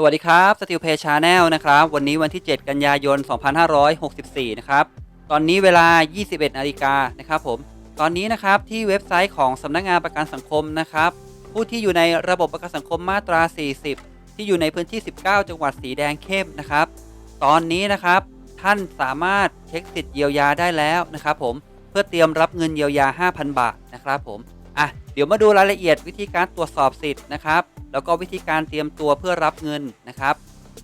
สวัสดีครับสติลเพชาแนลนะครับ วันนี้วันที่ 7 กันยายน 2564 นะครับ ตอนนี้เวลา 21นาฬิกานะครับผม ตอนนี้นะครับที่เว็บไซต์ของสำนักงานประกันสังคมนะครับ ผู้ที่อยู่ในระบบประกันสังคมมาตรา 40 ที่อยู่ในพื้นที่ 19 จังหวัดสีแดงเข้มนะครับ ตอนนี้นะครับท่านสามารถเช็คสิทธิ์เยียวยาได้แล้วนะครับผม เพื่อเตรียมรับเงินเยียวยา 5,000 บาทนะครับผม อะเดี๋ยวมาดูรายละเอียดวิธีการตรวจสอบสิทธิ์นะครับ แล้วก็วิธีการเตรียมตัวเพื่อรับเงินนะครับ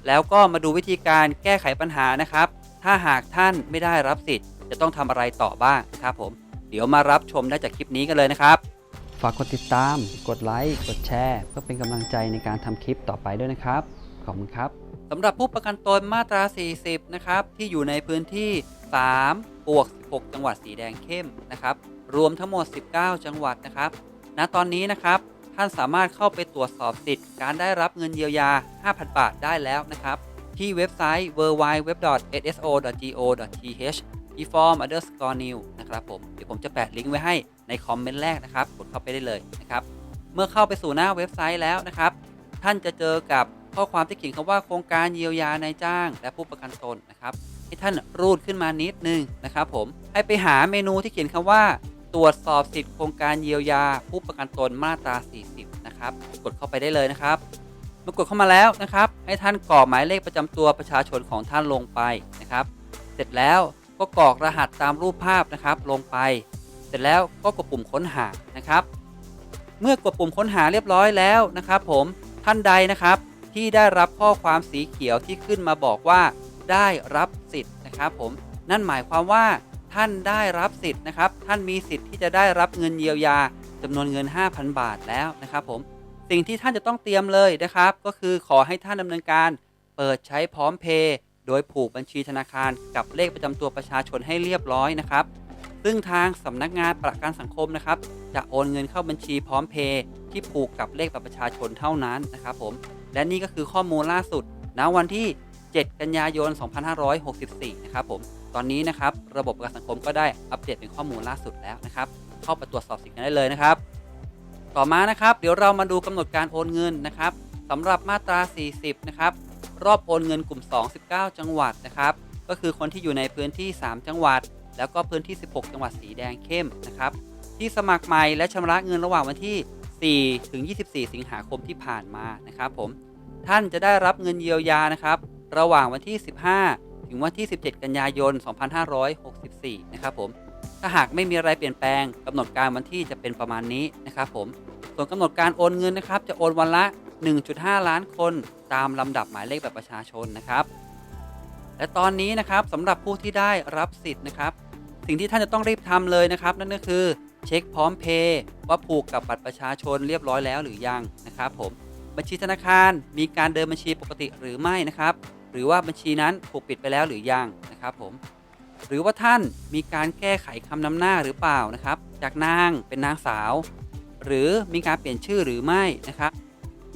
แล้วก็มาดูวิธีการแก้ไขปัญหานะครับ ถ้าหากท่านไม่ได้รับสิทธิ์ จะต้องทำอะไรต่อบ้างนะครับผม เดี๋ยวมารับชมได้จากคลิปนี้กันเลยนะครับ ฝากกดติดตาม กดไลค์กดแชร์ เพื่อเป็นกำลังใจในการทำคลิปต่อไปด้วยนะครับขอบคุณครับสำหรับผู้ประกันตนมาตรา 40 นะครับ ที่อยู่ในพื้นที่ 3 บวก 16 จังหวัดสีแดงเข้มนะครับ รวมทั้งหมด 19 จังหวัดนะครับณตอนนี้นะครับท่านสามารถเข้าไปตรวจสอบสิทธิ์การได้รับเงินเยียวยา 5,000 บาทได้แล้วนะครับ ที่เว็บไซต์ www.sso.go.th reform underscore new นะครับผมเดี๋ยวผมจะแปะลิงก์ไว้ให้ในคอมเมนต์แรกนะครับกดเข้าไปได้เลยนะครับ เมื่อเข้าไปสู่หน้าเว็บไซต์แล้วนะครับ ท่านจะเจอกับข้อความที่เขียนคำว่าโครงการเยียวยานายจ้าง และผู้ประกันตนนะครับ ให้ท่านรูดขึ้นมานิดนึงนะครับ ผมให้ไปหาเมนูที่เขียนคำว่า ตรวจสอบสิทธิโครงการเยียวยา ผู้ประกันตนมาตรา 40 นะครับ กดเข้าไปได้เลยนะครับเมื่อกดเข้ามาแล้วนะครับ ให้ท่านกรอกหมายเลขประจำตัวประชาชนของท่านลงไปนะครับ เสร็จแล้วก็กรอกรหัสตามรูปภาพนะครับลงไป เสร็จแล้วก็กดปุ่มค้นหานะครับ เมื่อกดปุ่มค้นหาเรียบร้อยแล้วนะครับ ผมท่านใดนะครับที่ได้รับข้อความสีเขียวที่ขึ้นมาบอกว่าได้รับสิทธิ์นะครับ ผมนั่นหมายความว่า ท่านได้รับสิทธิ์นะครับ ท่านมีสิทธิ์ที่จะได้รับเงินเยียวยาจำนวนเงิน 5,000 บาทแล้วนะครับผมสิ่งที่ท่านจะต้องเตรียมเลยนะครับ ก็คือขอให้ท่านดำเนินการ เปิดใช้พร้อมเพย์โดยผูกบัญชีธนาคารกับเลขประจำตัวประชาชนให้เรียบร้อยนะครับ ซึ่งทางสำนักงานประกันสังคมนะครับ จะโอนเงินเข้าบัญชีพร้อมเพย์ที่ผูกกับเลขบัตรประชาชนเท่านั้นนะครับผมและนี่ก็คือข้อมูลล่าสุดณวันที่ 7 กันยายน 2564 นะครับผม ตอนนี้นะครับระบบประกันสังคมก็ได้อัปเดตเป็นข้อมูลล่าสุดแล้วนะครับ เข้าไปตรวจสอบสิทธิ์กันได้เลยนะครับ ต่อมานะครับเดี๋ยวเรามาดูกำหนดการโอนเงินนะครับสำหรับมาตรา 40 นะครับรอบโอนเงินกลุ่ม 2 19 จังหวัดนะครับ ก็คือคนที่อยู่ในพื้นที่ 3 จังหวัด แล้วก็พื้นที่ 16 จังหวัดสีแดงเข้มนะครับที่สมัครใหม่และชำระเงินระหว่างวันที่ 4 ถึง 24 สิงหาคมที่ผ่านมานะครับผมท่านจะได้รับเงินเยียวยานะครับ ระหว่างวันที่ 15 ถึงวันที่ 17 กันยายน 2564 นะครับผม ถ้าหากไม่มีอะไรเปลี่ยนแปลงกำหนดการวันที่จะเป็นประมาณนี้นะครับผม ส่วนกำหนดการโอนเงินนะครับ จะโอนวันละ 1.5 ล้านคน ตามลำดับหมายเลขแบบประชาชนนะครับ และตอนนี้นะครับสำหรับผู้ที่ได้รับสิทธิ์นะครับ สิ่งที่ท่านจะต้องรีบทำเลยนะครับ นั่นก็คือเช็คพร้อมเพย์ว่าผูกกับบัตรประชาชนเรียบร้อยแล้วหรือยังนะครับผมบัญชีธนาคารมีการเดินบัญชีปกติหรือไม่นะครับ หรือว่าบัญชีนั้นถูกปิดไปแล้วหรือยังนะครับผมหรือว่าท่านมีการแก้ไขคำนำหน้าหรือเปล่านะครับ จากนางเป็นนางสาว หรือมีการเปลี่ยนชื่อหรือไม่นะครับ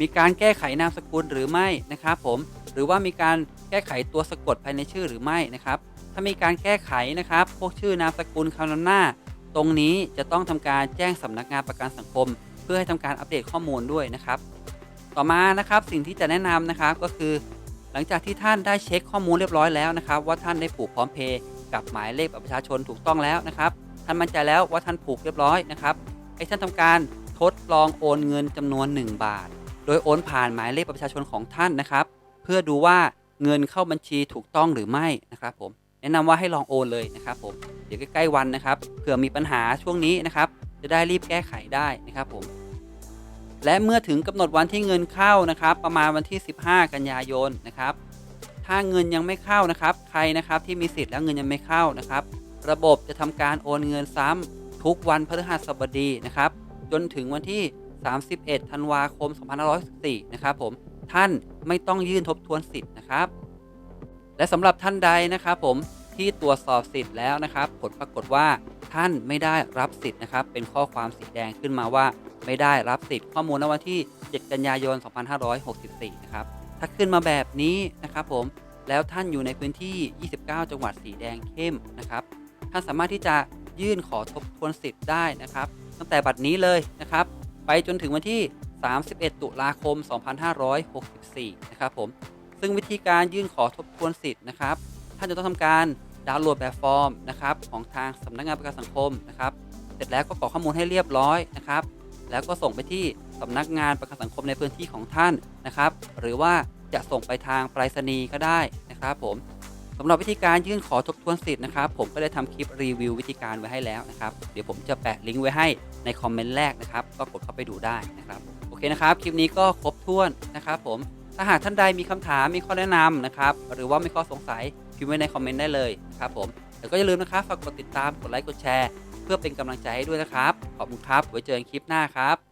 มีการแก้ไขนามสกุลหรือไม่นะครับผมหรือว่ามีการแก้ไขตัวสะกดภายในชื่อหรือไม่นะครับ ถ้ามีการแก้ไขนะครับ พวกชื่อนามสกุลคำนำหน้า ตรงนี้จะต้องทำการแจ้งสำนักงานประกันสังคม เพื่อให้ทำการอัปเดตข้อมูลด้วยนะครับ ต่อมานะครับสิ่งที่จะแนะนำนะครับก็คือ ลังจากที่ท่านได้เช็คข้อมูลเรียบร้อยแล้วนะครับ ว่าท่านได้ผูกพร้อมเพย์กับหมายเลขบัตรประชาชนถูกต้องแล้วนะครับ ท่านมั่นใจแล้วว่าท่านผูกเรียบร้อยนะครับให้ท่านทำการทดลองโอนเงินจำนวน 1 บาท โดยโอนผ่านหมายเลขบัตรประชาชนของท่านนะครับ เพื่อดูว่าเงินเข้าบัญชีถูกต้องหรือไม่นะครับผมแนะนำว่าให้ลองโอนเลยนะครับผมเดี๋ยวใกล้ๆวันนะครับเผื่อมีปัญหาช่วงนี้นะครับจะได้รีบแก้ไขได้นะครับผม และเมื่อถึงกำหนดวันที่เงินเข้านะครับ ประมาณวันที่ 15 กันยายนนะครับ ถ้าเงินยังไม่เข้านะครับ ใครนะครับที่มีสิทธิ์แล้วเงินยังไม่เข้านะครับ ระบบจะทำการโอนเงินซ้ำทุกวันพฤหัสบดีนะครับ จนถึงวันที่ 31 ธันวาคม 2564นะครับผมท่านไม่ต้องยื่นทบทวนสิทธิ์นะครับ และสำหรับท่านใดนะครับผมที่ตรวจสอบสิทธิ์แล้วนะครับ ผลปรากฏว่า ท่านไม่ได้รับสิทธิ์นะครับ เป็นข้อความสีแดงขึ้นมาว่า ไม่ได้รับสิทธิ์ ข้อมูลณวันที่ 7 กันยายน 2564 นะครับ ถ้าขึ้นมาแบบนี้นะครับผม แล้วท่านอยู่ในพื้นที่ 29 จังหวัดสีแดงเข้มนะครับ ท่านสามารถที่จะยื่นขอทบทวนสิทธิ์ได้นะครับ ตั้งแต่บัดนี้เลยนะครับ ไปจนถึงวันที่ 31 ตุลาคม 2564 นะครับผม ซึ่งวิธีการยื่นขอทบทวนสิทธิ์นะครับ ท่านจะต้องทำการ ดาวน์โหลดแบบฟอร์มนะครับของทางสำนักงานประกันสังคมนะครับ เสร็จแล้วก็กรอกข้อมูลให้เรียบร้อยนะครับ แล้วก็ส่งไปที่สำนักงานประกันสังคมในพื้นที่ของท่านนะครับ หรือว่าจะส่งไปทางไปรษณีย์ก็ได้นะครับ ผมสำหรับวิธีการยื่นขอทบทวนสิทธิ์นะครับผมก็ได้ทำคลิปรีวิววิธีการไว้ให้แล้วนะครับ เดี๋ยวผมจะแปะลิงก์ไว้ให้ในคอมเมนต์แรกนะครับ ก็กดเข้าไปดูได้นะครับ โอเคนะครับ คลิปนี้ก็ครบถ้วนนะครับผม ถ้าหากท่านใดมีคำถามมีข้อแนะนำนะครับ หรือว่ามีข้อสงสัยพิมพ์ไว้ในคอมเมนต์ได้เลยนะครับผมแล้วก็อย่าลืมนะครับฝากกดติดตามกดไลค์กดแชร์ เพื่อเป็นกำลังใจให้ด้วยนะครับ ขอบคุณครับไว้เจอกันคลิปหน้าครับ